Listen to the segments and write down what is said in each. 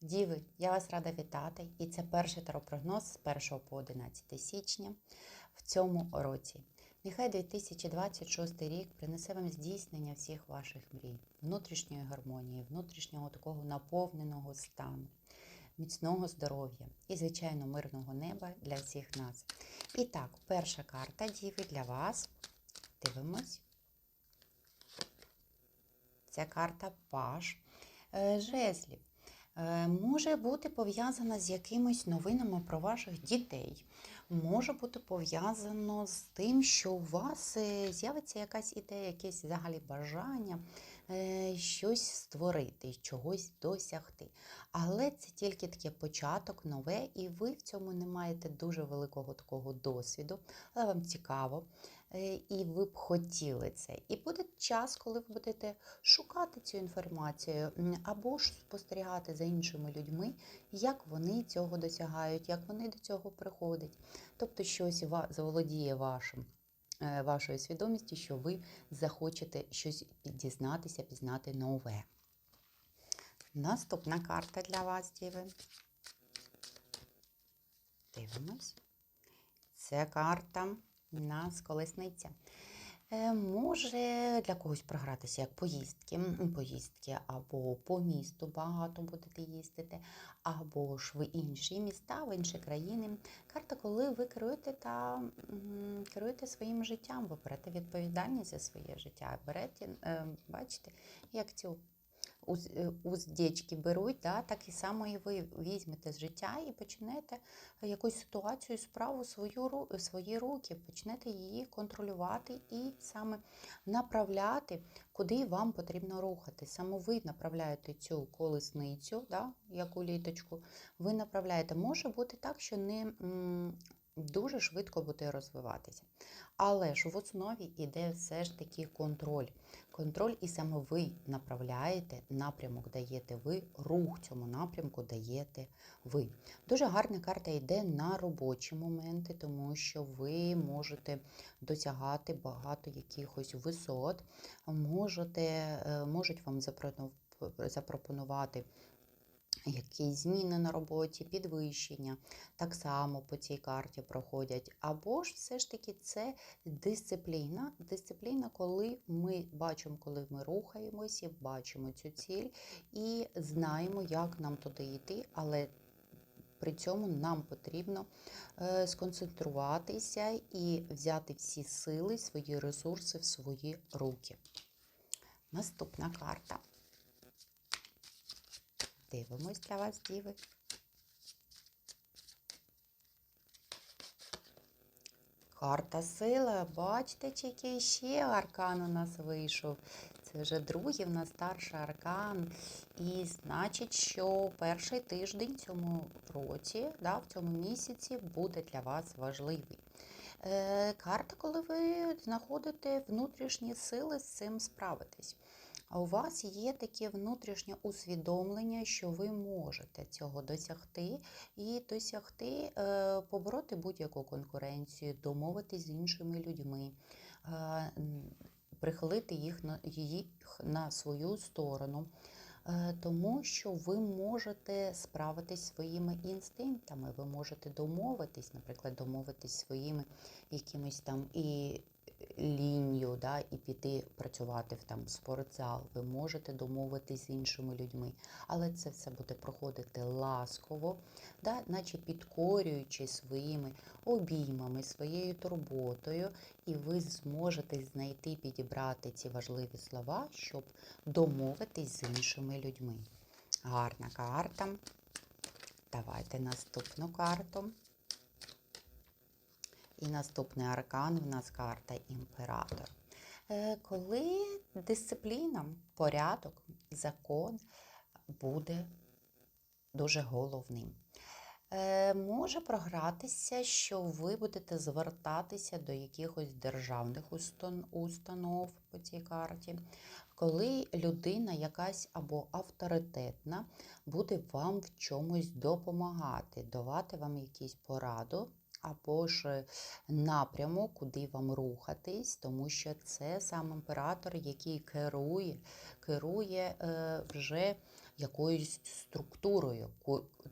Діви, я вас рада вітати, і це перший таропрогноз з 1 по 11 січня в цьому році. Нехай 2026 рік принесе вам здійснення всіх ваших мрій, внутрішньої гармонії, внутрішнього такого наповненого стану, міцного здоров'я і, звичайно, мирного неба для всіх нас. І так, перша карта Діви для вас. Дивимось. Ця карта Паш е, жезлів. Е, Може бути пов'язана з якимись новинами про ваших дітей. Може бути пов'язано з тим, що у вас е, з'явиться якась ідея, якесь взагалі бажання е, щось створити, чогось досягти. Але це тільки такий початок, нове, і ви в цьому не маєте дуже великого такого досвіду, але вам цікаво, і ви б хотіли це. І буде час, коли ви будете шукати цю інформацію або ж спостерігати за іншими людьми, як вони цього досягають, як вони до цього приходять. Тобто щось заволодіє вашим. е, Вашою свідомістю, що ви захочете щось дізнатися, пізнати нове. Наступна карта для вас, Діви. Дивимось. Це карта у нас колесниця. Е, Може для когось програтися як поїздки, поїздки або по місту багато будете їздити, або ж в інші міста, в інші країни. Карта, коли ви керуєте та керуєте своїм життям, ви берете відповідальність за своє життя. Берете, е, бачите, як цю уздечки беруть, да, так і само і ви візьмете з життя і почнете якусь ситуацію, справу свою, свої руки, почнете її контролювати і саме направляти, куди вам потрібно рухати. Саме ви направляєте цю колесницю, да, яку літочку, ви направляєте. Може бути так, що не дуже швидко буде розвиватися. Але ж в основі йде все ж таки контроль. Контроль, і саме ви направляєте, напрямок даєте ви, рух цьому напрямку даєте ви. Дуже гарна карта йде на робочі моменти, тому що ви можете досягати багато якихось висот, можете, е, можуть вам запропонов- запропонувати. Якісь зміни на роботі, підвищення, так само по цій карті проходять. Або ж все ж таки це дисципліна. Дисципліна, коли ми бачимо, коли ми рухаємося, бачимо цю ціль і знаємо, як нам туди йти, але при цьому нам потрібно е, сконцентруватися і взяти всі сили, свої ресурси в свої руки. Наступна карта. Дивимось для вас, діви. Карта сила. Бачите, чи який ще аркан у нас вийшов. Це вже другий в нас старший аркан. І значить, що перший тиждень цьому році, да, в цьому місяці, буде для вас важливий. Е, карта, коли ви знаходите внутрішні сили з цим справитись. А у вас є таке внутрішнє усвідомлення, що ви можете цього досягти і досягти, е, побороти будь-яку конкуренцію, домовитись з іншими людьми, е, прихилити їх на, їх на свою сторону. Е, Тому що ви можете справитись своїми інстинктами, ви можете домовитись, наприклад, домовитись своїми якимись там і лінію, да, і піти працювати в там спортзал. Ви можете домовитись з іншими людьми, але це все буде проходити ласково, да, наче підкорюючи своїми обіймами, своєю турботою, і ви зможете знайти, підібрати ці важливі слова, щоб домовитись з іншими людьми. Гарна карта. Давайте наступну карту. І наступний аркан в нас карта імператор. Е, Коли дисципліна, порядок, закон буде дуже головним. Е, Може програтися, що ви будете звертатися до якихось державних установ по цій карті, коли людина якась або авторитетна буде вам в чомусь допомагати, давати вам якісь пораду або ж напрямок, куди вам рухатись, тому що це сам імператор, який керує, керує е, вже якоюсь структурою.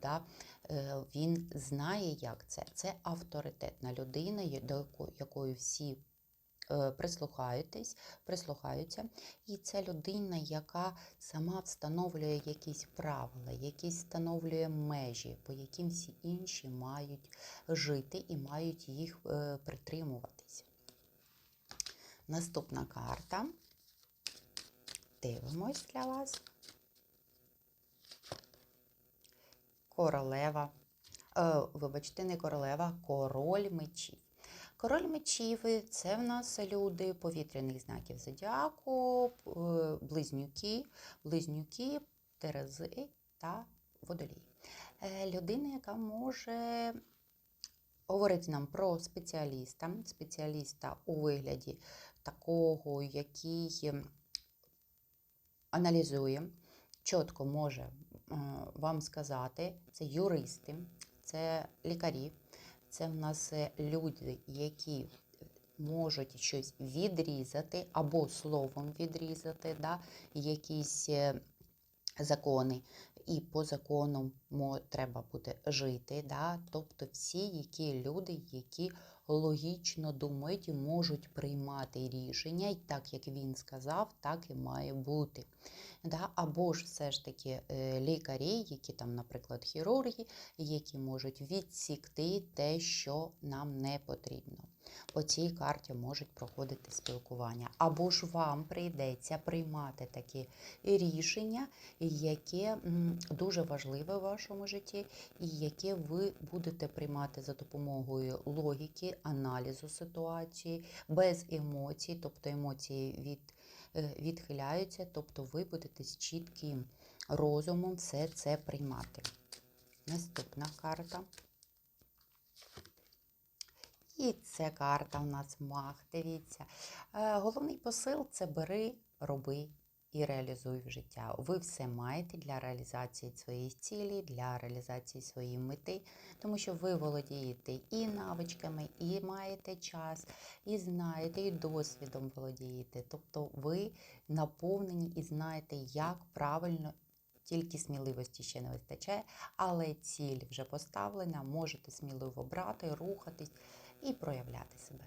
Да? Е, Він знає, як це. Це авторитетна людина, до якої всі прислухаєтесь, прислухаються. І це людина, яка сама встановлює якісь правила, якісь встановлює межі, по яким всі інші мають жити і мають їх е, притримуватись. Наступна карта. Дивимось для вас. Королева. Е, вибачте, не королева, король мечів. Король мечів – це в нас люди повітряних знаків зодіаку, е, близнюки, близнюки, терези та водолії. Е, Людина, яка може говорити нам про спеціаліста, спеціаліста у вигляді такого, який аналізує, чітко може е, вам сказати, це юристи, це лікарі, це в нас е, люди, які можуть щось відрізати або словом відрізати, да, якісь е, закони. І по закону треба буде жити. Да? Тобто всі які люди, які логічно думають і можуть приймати рішення, і так як він сказав, так і має бути. Да? Або ж все ж таки е, лікарі, які там, наприклад, хірурги, які можуть відсікти те, що нам не потрібно. По цій карті можуть проходити спілкування. Або ж вам прийдеться приймати такі рішення, яке дуже важливе в вашому житті, і яке ви будете приймати за допомогою логіки, аналізу ситуації, без емоцій, тобто емоції від, е, відхиляються, тобто ви будете з чітким розумом все це приймати. Наступна карта. І це карта у нас мах. Дивіться. Е, Головний посил це бери, роби і реалізуй в життя. Ви все маєте для реалізації своєї цілі, для реалізації своєї мети, тому що ви володієте і навичками, і маєте час, і знаєте, і досвідом володієте. Тобто ви наповнені і знаєте, як правильно. Тільки сміливості ще не вистачає, але ціль вже поставлена, можете сміливо брати, рухатись і проявляти себе.